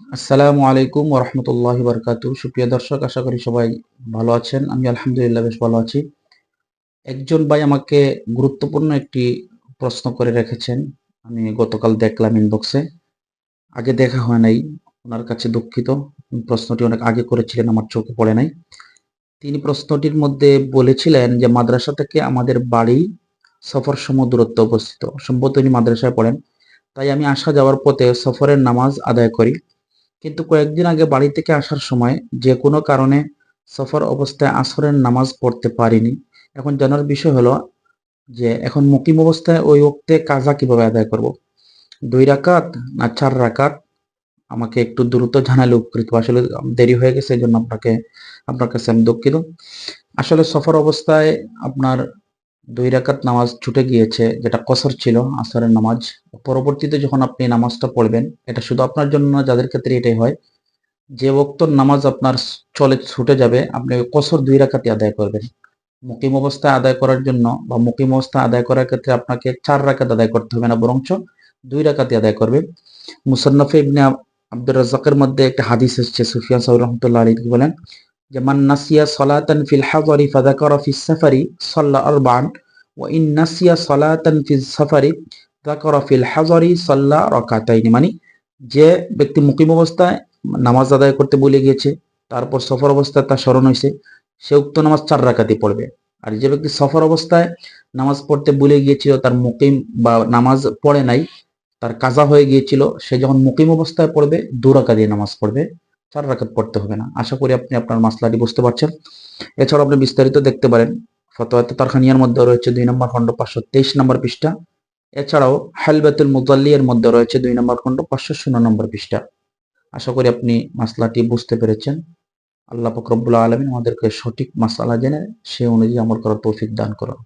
আসসালামু আলাইকুম ওরহমতুল্লাহ বারকাতু সুপ্রিয় দর্শক, আশা করি সবাই ভালো আছেন। আমি আলহামদুলিল্লাহ বেশ ভালো আছি। একজন ভাই আমাকে গুরুত্বপূর্ণ একটি প্রশ্ন করে রেখেছেন। আমি গতকাল দেখলাম ইনবক্সে আগে দেখা হয় নাই, ওনার কাছে দুঃখিত। প্রশ্নটি অনেক আগে করেছিলেন, আমার চোখে পড়ে নাই। তিনি প্রশ্নটির মধ্যে বলেছিলেন যে, মাদ্রাসা থেকে আমাদের বাড়ি সফর সম দূরত্ব অবস্থিত। সম্ভবত তিনি মাদ্রাসায় পড়েন। তাই আমি আসা যাওয়ার পথে সফরের নামাজ আদায় করি। কিন্তু কয়েকদিন আগে বাড়ি থেকে আসার সময় যে কোনো কারণে সফর অবস্থায় আসরের নামাজ পড়তে পারিনি। এখন জানার বিষয় হলো যে এখন মুকিম অবস্থায় ওই ওক্তে কাজা কীভাবে আদায় করব? দুই রাকাত না চার রাকাত? আমাকে একটু দ্রুত জানালে উপকৃত আসলে দেরি হয়ে গেছে, এই জন্য আপনাকে, আপনার কাছে আমি দুঃখিত। আসলে সফর অবস্থায় আপনার দুই রাকাত নামাজ ছুটে গিয়েছে, যেটা কসর ছিল, আসরের নামাজ। পরবর্তীতে যখন আপনি নামাজটা পড়বেন, এটা শুধু আপনার জন্য না, যাদের ক্ষেত্রে এটাই হয়, যে বক্তর নামাজ আপনার চলে, ছুটে যাবে, আপনি কসর দুই রাকাতি আদায় করবেন। মুকিম অবস্থায় আদায় করার জন্য বা মুকিম অবস্থায় আদায় করার ক্ষেত্রে আপনাকে চার রাকাত আদায় করতে হবে না, বরঞ্চ দুই রাকাতি আদায় করবে। মুসান্নফে ইবনে আব্দুর রাজ্জাকের মধ্যে একটা হাদিস এসেছে, সুফিয়ান সাউর রহমতুল্লাহ আলী বলেন, যে মান নাসিয়া সলাতান ফিল হাজারি ফাযাকারা ফিস সাফারি সাল্লা আরবান, ওয়া ইন নাসিয়া সলাতান ফিস সাফারি যাকারা ফিল হাজারি সাল্লা রাকাতাইনি মানে যে ব্যক্তি মুকিম অবস্থায় নামাজ আদায় করতে ভুলে গিয়েছে, তারপর সফর অবস্থায় তার স্মরণ হয়েছে সে উক্ত নামাজ চার রাকাতি পড়বে। আর যে ব্যক্তি সফর অবস্থায় নামাজ পড়তে ভুলে গিয়েছিল, তার মুকিম বা নামাজ পড়ে নাই, তার কাজা হয়ে গিয়েছিল, সে যখন মুকিম অবস্থায় পড়বে, দু রাকা দিয়ে নামাজ পড়বে, চার রাকাত পড়তে হবে না। আশা করি আপনি আপনার মাসলাটি বুঝতে পারছেন। এছাড়াও আপনি বিস্তারিত দেখতে পারেন। ফতোয়াতে তারখানিয়ার মধ্যে রয়েছে দুই নম্বর খণ্ড পাঁচশো তেইশ নম্বর পৃষ্ঠা। এছাড়াও হালবাতুল এর মধ্যে রয়েছে দুই নম্বর খণ্ড, পাঁচশো শূন্য নম্বর পৃষ্ঠা। আশা করি আপনি মাসলাটি বুঝতে পেরেছেন। আল্লাহ ফকরবুল্লা আলমিন আমাদেরকে সঠিক মাসালা জেনে সে অনুযায়ী আমল করার তৌফিক দান করুন।